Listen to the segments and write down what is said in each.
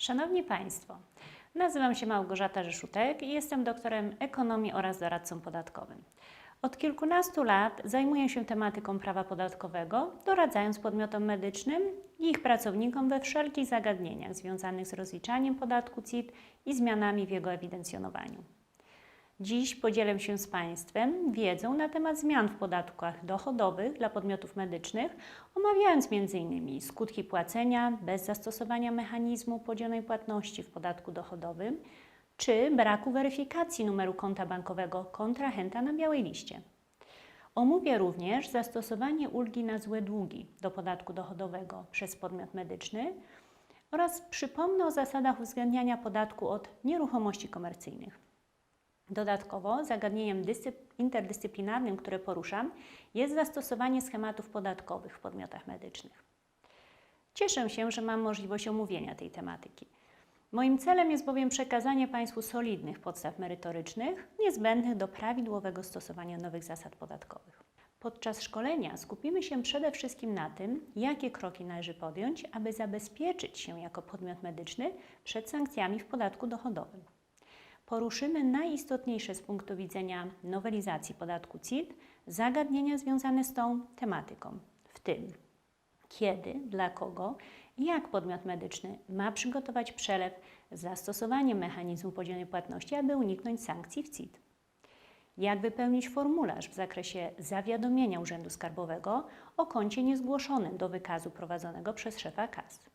Szanowni Państwo, nazywam się Małgorzata Rzeszutek i jestem doktorem ekonomii oraz doradcą podatkowym. Od kilkunastu lat zajmuję się tematyką prawa podatkowego, doradzając podmiotom medycznym i ich pracownikom we wszelkich zagadnieniach związanych z rozliczaniem podatku CIT i zmianami w jego ewidencjonowaniu. Dziś podzielę się z Państwem wiedzą na temat zmian w podatkach dochodowych dla podmiotów medycznych, omawiając m.in. skutki płacenia bez zastosowania mechanizmu podzielonej płatności w podatku dochodowym, czy braku weryfikacji numeru konta bankowego kontrahenta na białej liście. Omówię również zastosowanie ulgi na złe długi do podatku dochodowego przez podmiot medyczny oraz przypomnę o zasadach uwzględniania podatku od nieruchomości komercyjnych. Dodatkowo zagadnieniem dyscyp- interdyscyplinarnym, które poruszam, jest zastosowanie schematów podatkowych w podmiotach medycznych. Cieszę się, że mam możliwość omówienia tej tematyki. Moim celem jest bowiem przekazanie Państwu solidnych podstaw merytorycznych niezbędnych do prawidłowego stosowania nowych zasad podatkowych. Podczas szkolenia skupimy się przede wszystkim na tym, jakie kroki należy podjąć, aby zabezpieczyć się jako podmiot medyczny przed sankcjami w podatku dochodowym poruszymy najistotniejsze z punktu widzenia nowelizacji podatku CIT zagadnienia związane z tą tematyką, w tym kiedy, dla kogo i jak podmiot medyczny ma przygotować przelew z zastosowaniem mechanizmu podzielonej płatności, aby uniknąć sankcji w CIT. Jak wypełnić formularz w zakresie zawiadomienia Urzędu Skarbowego o koncie niezgłoszonym do wykazu prowadzonego przez szefa KAS.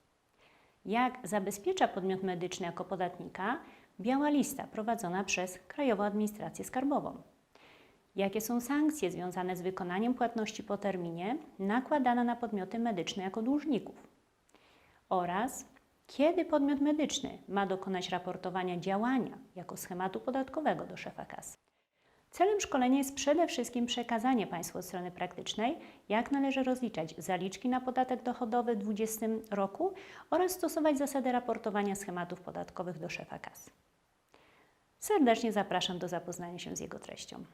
Jak zabezpiecza podmiot medyczny jako podatnika biała lista prowadzona przez Krajową Administrację Skarbową. Jakie są sankcje związane z wykonaniem płatności po terminie nakładane na podmioty medyczne jako dłużników? Oraz kiedy podmiot medyczny ma dokonać raportowania działania jako schematu podatkowego do szefa kas? Celem szkolenia jest przede wszystkim przekazanie Państwu od strony praktycznej, jak należy rozliczać zaliczki na podatek dochodowy w 2020 roku oraz stosować zasady raportowania schematów podatkowych do szefa kas. Serdecznie zapraszam do zapoznania się z jego treścią.